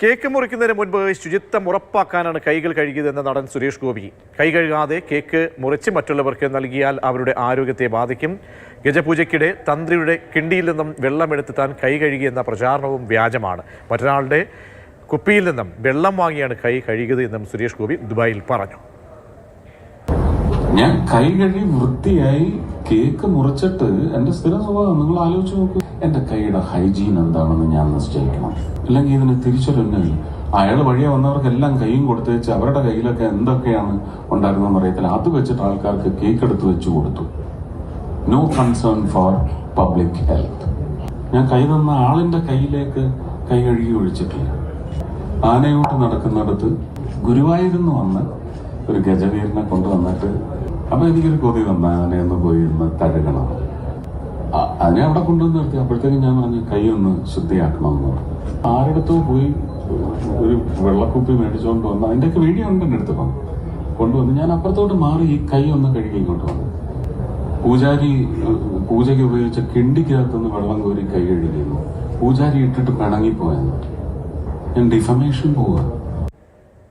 Cake മുറിക്കുന്നതിന് മുൻപ് ശുചിത്വം ഉറപ്പാക്കാനാണ് കൈകൾ കഴുകിയതെന്ന് നടൻ സുരേഷ് ഗോപി. കൈ കഴുകാതെ കേക്ക് മുറിച്ച് മറ്റുള്ളവർക്ക് നൽകിയാൽ അവരുടെ ആരോഗ്യത്തെ ബാധിക്കും. ഗജപൂജയ്ക്കിടെ തന്ത്രിയുടെ കിണ്ടിയിൽ നിന്നും വെള്ളമെടുത്ത് താൻ കൈ കഴുകിയെന്ന പ്രചാരണവും വ്യാജമാണ്. മറ്റൊരാളുടെ കുപ്പിയിൽ നിന്നും വെള്ളം വാങ്ങിയാണ് കൈ കഴുകിയത് എന്നും സുരേഷ് ഗോപി ദുബായിൽ പറഞ്ഞു. ഞാൻ കൈ കഴുകി വൃത്തിയായി കേക്ക് മുറിച്ചിട്ട് എന്റെ സ്ഥിരം സ്വഭാവം നിങ്ങൾ ആലോചിച്ച് നോക്കൂ. എന്റെ കൈയുടെ ഹൈജീൻ എന്താണെന്ന് ഞാൻ നിശ്ചയിക്കണം. അല്ലെങ്കിൽ ഇതിന് തിരിച്ചൊരുന്നില്ല അയാൾ വഴിയെ വന്നവർക്കെല്ലാം കൈയും കൊടുത്തു വെച്ച് അവരുടെ കയ്യിലൊക്കെ എന്തൊക്കെയാണ് ഉണ്ടായിരുന്നെന്ന് അറിയത്തില്ല. അത് വെച്ചിട്ട് ആൾക്കാർക്ക് കേക്ക് എടുത്ത് വെച്ച് കൊടുത്തു. No concern for public health ഞാൻ കൈ തന്ന ആളിന്റെ കയ്യിലേക്ക് കൈ കഴുകി ഒഴിച്ചിട്ടില്ല. ആനയോട്ട് നടക്കുന്നിടത്ത് ഗുരുവായൂരിന്ന് വന്ന് ഒരു ഗജവീരനെ കൊണ്ടുവന്നിട്ട് അപ്പൊ എനിക്കൊരു കൊതി വന്ന ആനയൊന്ന് പോയി ഒന്ന് തഴുകണം. അതിനെ അവിടെ കൊണ്ടുവന്ന് നിർത്തി. അപ്പോഴത്തേക്കും ഞാൻ പറഞ്ഞു കൈ ഒന്ന് ശുദ്ധിയാക്കണം എന്ന് പറഞ്ഞു. ആരെടുത്തോ പോയി ഒരു വെള്ളക്കുപ്പി മേടിച്ചുകൊണ്ട് വന്ന് അതിന്റെയൊക്കെ വീഡിയോ ഉണ്ട് എന്റെ അടുത്ത് കൊണ്ടുവന്ന് ഞാൻ അപ്പുറത്തോട്ട് മാറി ഈ കൈ ഒന്ന് കഴുകി ഇങ്ങോട്ട് വന്നു. പൂജാരി പൂജയ്ക്ക് ഉപയോഗിച്ച കിണ്ടിക്കകത്തുനിന്ന് വെള്ളം കോരി കൈ കഴുകിയിരുന്നു. പൂജാരി ഇട്ടിട്ട് പിണങ്ങിപ്പോയെന്ന്. ഞാൻ ഡിഫമേഷൻ പോവുക